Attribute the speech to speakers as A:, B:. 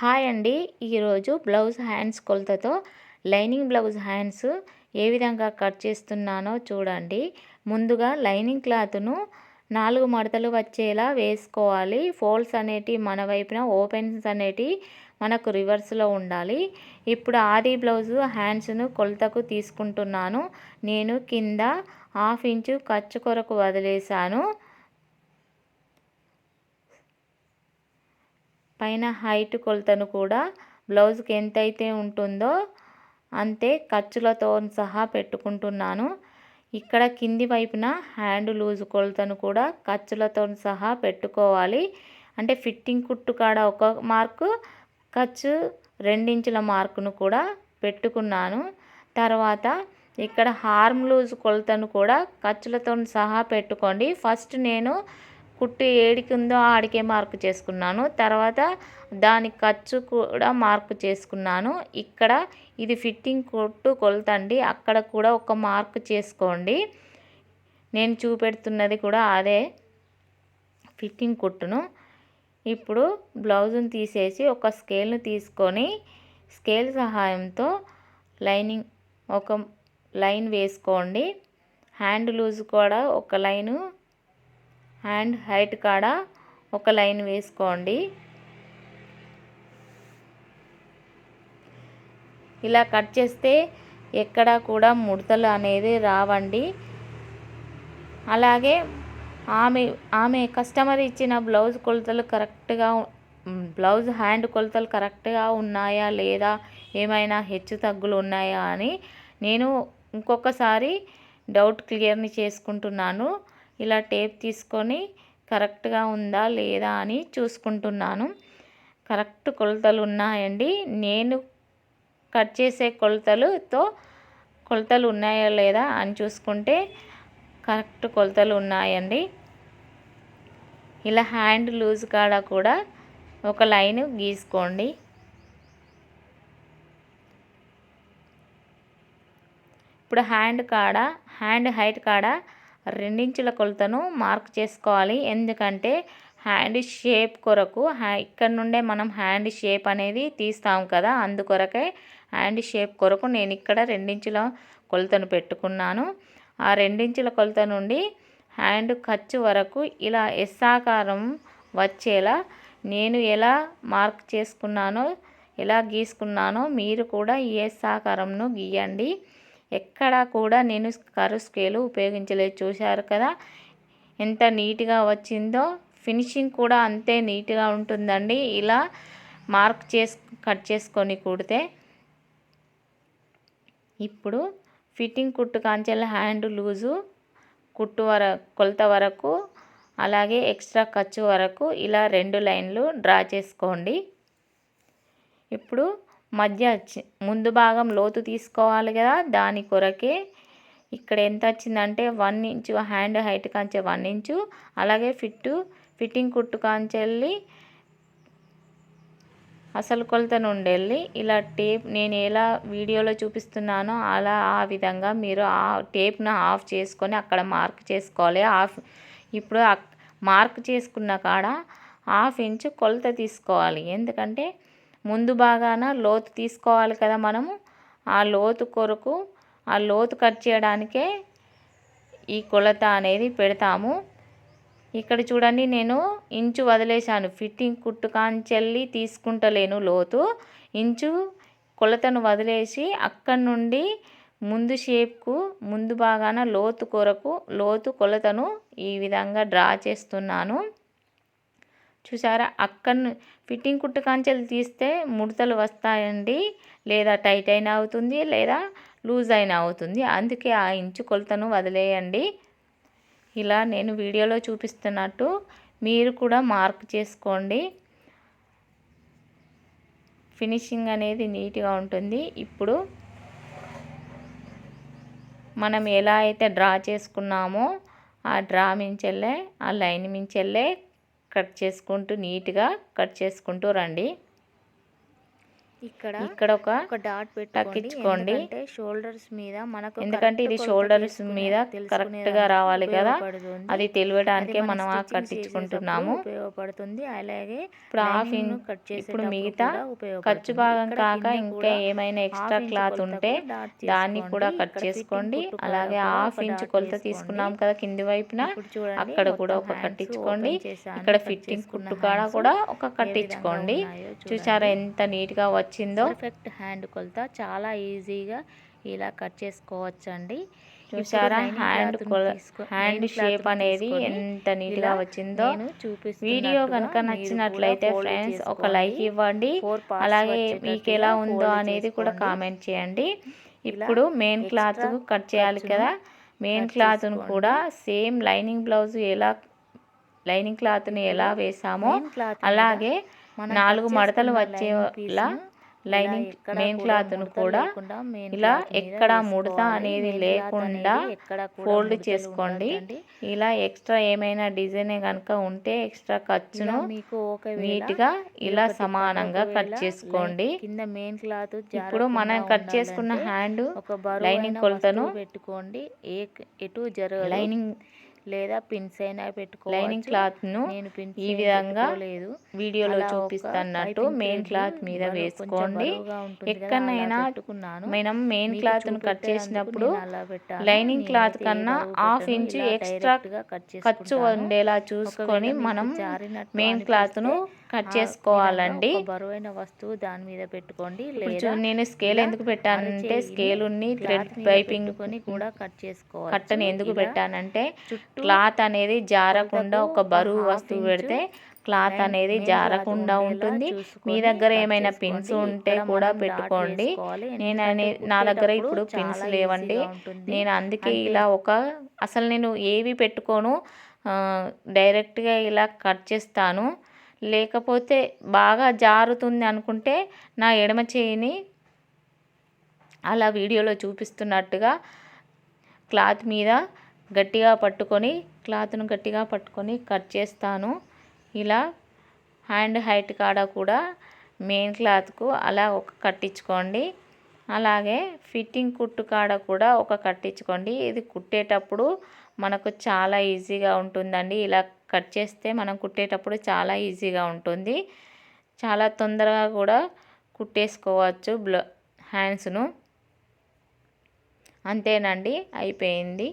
A: Hi అండి. ఈరోజు blouse hands కొలతతో లైనింగ్ బ్లౌజ్ హ్యాండ్స్ ఏ విధంగా కట్ చేస్తున్నానో చూడండి. ముందుగా లైనింగ్ క్లాత్ను నాలుగు మడతలు వచ్చేలా వేసుకోవాలి. ఫోల్డ్స్ అనేటివి మన వైపున ఓపెన్స్ అనేటివి మనకు రివర్స్లో ఉండాలి. ఇప్పుడు ఆది బ్లౌజ్ హ్యాండ్స్ను కొలతకు తీసుకుంటున్నాను. నేను కింద హాఫ్ ఇంచు ఖర్చు కొరకు వదిలేశాను. పైన హైట్ కొలతను కూడా బ్లౌజ్కి ఎంతైతే ఉంటుందో అంతే ఖర్చులతో సహా పెట్టుకుంటున్నాను. ఇక్కడ కింది వైపున హ్యాండ్ లూజ్ కొలతను కూడా ఖర్చులతో సహా పెట్టుకోవాలి. అంటే ఫిట్టింగ్ కుట్టు కాడ ఒక మార్కు ఖర్చు రెండించుల మార్కును కూడా పెట్టుకున్నాను. తర్వాత ఇక్కడ హార్మ్ లూజ్ కొలతను కూడా ఖర్చులతో సహా పెట్టుకోండి. ఫస్ట్ నేను కుట్టు ఏడికి ఉందో ఆడికే మార్కు చేసుకున్నాను. తర్వాత దాని ఖర్చు కూడా మార్కు చేసుకున్నాను. ఇక్కడ ఇది ఫిట్టింగ్ కుట్టు కొలతండి. అక్కడ కూడా ఒక మార్కు చేసుకోండి. నేను చూపెడుతున్నది కూడా అదే ఫిట్టింగ్ కుట్టును. ఇప్పుడు బ్లౌజును తీసేసి ఒక స్కేల్ను తీసుకొని స్కేల్ సహాయంతో లైనింగ్ ఒక లైన్ వేసుకోండి. హ్యాండ్ లూజ్ కూడా ఒక లైను హ్యాండ్ హైట్ కాడ ఒక లైన్ వేసుకోండి. ఇలా కట్ చేస్తే ఎక్కడ కూడా ముడతలు అనేది రావండి. అలాగే ఆమె ఆమె కస్టమర్ ఇచ్చిన బ్లౌజ్ కొలతలు కరెక్ట్గా బ్లౌజ్ హ్యాండ్ కొలతలు కరెక్ట్గా ఉన్నాయా లేదా ఏమైనా హెచ్చు తగ్గులు ఉన్నాయా అని నేను ఇంకొకసారి డౌట్ క్లియర్ని చేసుకుంటున్నాను. ఇలా టేప్ తీసుకొని కరెక్ట్గా ఉందా లేదా అని చూసుకుంటున్నాను. కరెక్ట్ కొలతలు ఉన్నాయండి. నేను కట్ చేసే కొలతలుతో కొలతలు ఉన్నాయా లేదా అని చూసుకుంటే కరెక్ట్ కొలతలు ఉన్నాయండి. ఇలా హ్యాండ్ లూజ్ కాడ కూడా ఒక లైన్ గీసుకోండి. ఇప్పుడు హ్యాండ్ కాడ హ్యాండ్ హైట్ కాడ రెండించుల కొలతను మార్క్ చేసుకోవాలి. ఎందుకంటే హ్యాండ్ షేప్ కొరకు ఇక్కడ నుండే మనం హ్యాండ్ షేప్ అనేది తీస్తాం కదా అందుకొరకే హ్యాండ్ షేప్ కొరకు నేను ఇక్కడ రెండించుల కొలతను పెట్టుకున్నాను. ఆ రెండించుల కొలత నుండి హ్యాండ్ ఖర్చు వరకు ఇలా ఎస్సాకారం వచ్చేలా నేను ఎలా మార్క్ చేసుకున్నానో ఎలా గీసుకున్నానో మీరు కూడా ఈ ఎస్సాకారంను గీయండి. ఎక్కడా కూడా నేను కరు స్కేలు ఉపయోగించలేదు. చూశారు కదా? ఎంత నీట్గా వచ్చిందో. ఫినిషింగ్ కూడా అంతే నీట్గా ఉంటుందండి. ఇలా మార్క్ చేసి కట్ చేసుకొని కుడితే. ఇప్పుడు ఫిట్టింగ్ కుట్టు కాంచెల హ్యాండ్ లూజు కుట్టు వర కొలత వరకు అలాగే ఎక్స్ట్రా ఖర్చు వరకు ఇలా రెండు లైన్లు డ్రా చేసుకోండి. ఇప్పుడు మధ్య ముందు భాగం లోతు తీసుకోవాలి కదా దాని కొరకే ఇక్కడ ఎంత వచ్చిందంటే వన్ ఇంచు హ్యాండ్ హైట్ కాంచే వన్ ఇంచు అలాగే ఫిట్టు ఫిట్టింగ్ కుట్టు కాంచెల్లి అసలు కొలత నుండి వెళ్ళి ఇలా టేప్ నేను ఎలా వీడియోలో చూపిస్తున్నానో అలా ఆ విధంగా మీరు ఆ టేప్ను ఆఫ్ చేసుకొని అక్కడ మార్క్ చేసుకోవాలి. ఆఫ్ ఇప్పుడు మార్క్ చేసుకున్న కాడ హాఫ్ ఇంచు కొలత తీసుకోవాలి. ఎందుకంటే ముందు బాగాన లోతు తీసుకోవాలి కదా మనము. ఆ లోతు కొరకు ఆ లోతు కట్ చేయడానికే ఈ కొలత అనేది పెడతాము. ఇక్కడ చూడండి నేను ఇంచు వదిలేశాను. ఫిట్టింగ్ కుట్టు కాంచెల్లి తీసుకుంటలేను లోతు. ఇంచు కొలతను వదిలేసి అక్కడి నుండి ముందు షేప్కు ముందు భాగాన లోతు కొరకు లోతు కొలతను ఈ విధంగా డ్రా చేస్తున్నాను. చూసారా? అక్కడ ఫిట్టింగ్ కుట్టు కాంచెలు తీస్తే ముడతలు వస్తాయండి. లేదా టైట్ అయినా అవుతుంది లేదా లూజ్ అయినా అవుతుంది. అందుకే ఆ ఇంచు కొలతను వదిలేయండి. ఇలా నేను వీడియోలో చూపిస్తున్నట్టు మీరు కూడా మార్క్ చేసుకోండి. ఫినిషింగ్ అనేది నీట్గా ఉంటుంది. ఇప్పుడు మనం ఎలా అయితే డ్రా చేసుకున్నామో ఆ డ్రా మించెల్లే ఆ లైన్ మించెల్లే కట్ చేసుకుంటూ నీట్గా కట్ చేసుకుంటూ రండి.
B: ఇక్కడ
A: ఇక్కడ ఒక
B: డాట్
A: తగ్గించుకోండి.
B: షోల్డర్స్ మీద మనకు
A: ఎందుకంటే ఇది షోల్డర్స్ మీద కరెక్ట్గా రావాలి కదా. అది తెలియడానికే మనం కట్టించుకుంటున్నాము
B: ఉపయోగపడుతుంది అలాగే
A: ఇప్పుడు హాఫ్
B: కట్
A: ఇప్పుడు
B: చేసేటప్పుడు
A: మిగతా ఖర్చు. భాగం కాక ఇంకా ఏమైనా ఎక్స్ట్రా క్లాత్ ఉంటే దాన్ని కూడా. కట్ చేసుకోండి అలాగే హాఫ్ ఇంచ్ కొలత. తీసుకున్నాం కదా కింది వైపున
B: ఇప్పుడు
A: అక్కడ కూడా ఒక కట్టించుకోండి. ఇక్కడ ఫిట్టింగ్ కుట్టు కాడ కూడా ఒక కట్టించుకోండి చూసారా. ఎంత నీట్గా వచ్చిందో
B: పర్ఫెక్ట్ హ్యాండ్ కొలత చాలా ఈజీగా ఇలా కట్ చేసుకోవచ్చండి
A: చూసారా హ్యాండ్ హ్యాండ్ షేప్ అనేది ఎంత నీట్గా
B: ఇలా
A: వచ్చిందో వీడియో కనుక నచ్చినట్లయితే ఫ్రెండ్స్ ఒక. లైక్ ఇవ్వండి అలాగే మీకు ఎలా ఉందో అనేది కూడా. కామెంట్ చేయండి ఇప్పుడు మెయిన్ క్లాత్ కట్ చేయాలి కదా మెయిన్ క్లాత్ను. కూడా సేమ్ లైనింగ్ బ్లౌజ్ ఎలా లైనింగ్ క్లాత్ని ఎలా వేసామో అలాగే నాలుగు మడతలు వచ్చేలా లైనింగ్ మెయిన్ క్లాత్ను
B: ముడతలు
A: కూడా ఇలా ఎక్కడ ముడత. అనేది లేకుండా ఫోల్డ్ చేసుకోండి. ఇలా ఎక్స్ట్రా ఏమైనా డిజైన్ కనుక ఉంటే ఎక్స్ట్రా ఖర్చును
B: ఒకవేళ
A: నీట్గా ఇలా సమానంగా కట్ చేసుకోండి
B: మెయిన్ క్లాత్
A: ఇప్పుడు మనం కట్ చేసుకున్న హ్యాండ్ లైనింగ్ కొలతను
B: పెట్టుకోండి ఎటు జరగదు
A: లైనింగ్
B: లేదా పిన్స్ అయినా పెట్టుకోవచ్చు
A: లైనింగ్
B: క్లాత్ను
A: ఈ విధంగా
B: పెట్టుకోలేదు.
A: వీడియోలో చూపిస్తున్నట్టు మెయిన్ క్లాత్ మీద వేసుకోండి ఎక్కడైనా
B: పెట్టుకున్నాను.
A: మనం మెయిన్ క్లాత్ను కట్ చేసినప్పుడు. లైనింగ్ క్లాత్ కన్నా హాఫ్. ఇంచు ఎక్స్ట్రా ఖర్చు. ఉండేలా చూసుకొని మనం మెయిన్ క్లాత్ను కట్ చేసుకోవాలండి.
B: బరువైన వస్తువు దాని మీద పెట్టుకోండి. లేదా
A: నేను స్కేల్ ఎందుకు పెట్టానంటే స్కేల్ ఉన్ని థ్రెడ్ పైపింగ్
B: పెట్టుకొని కూడా కట్ చేసుకోవచ్చు.
A: కట్టని ఎందుకు పెట్టానంటే క్లాత్ అనేది జారకుండా ఒక బరువు వస్తువు పెడితే క్లాత్ అనేది జారకుండా ఉంటుంది. మీ దగ్గర ఏమైనా. పిన్స్ ఉంటే కూడా పెట్టుకోండి. నేను నా దగ్గర ఇప్పుడు పిన్స్ లేవండి. నేను అందుకే ఇలా ఒక అసలు నేను ఏవి పెట్టుకోను డైరెక్ట్గా ఇలా కట్ చేస్తాను. లేకపోతే బాగా జారుతుంది అనుకుంటే నా ఎడమ చేయిని అలా వీడియోలో చూపిస్తున్నట్టుగా క్లాత్ మీద గట్టిగా పట్టుకొని క్లాత్ను గట్టిగా పట్టుకొని కట్ చేస్తాను. ఇలా హ్యాండ్ హైట్ కాడ కూడా మెయిన్ క్లాత్కు అలా ఒక కట్టించుకోండి అలాగే ఫిట్టింగ్ కుట్టు కాడ కూడా ఒక కట్టించుకోండి ఇది కుట్టేటప్పుడు మనకు చాలా ఈజీగా ఉంటుందండి. ఇలా కట్ చేస్తే మనం కుట్టేటప్పుడు చాలా ఈజీగా ఉంటుంది. చాలా తొందరగా కూడా కుట్టేసుకోవచ్చు బ్ల హ్యాండ్స్ను. అంతేనండి అయిపోయింది.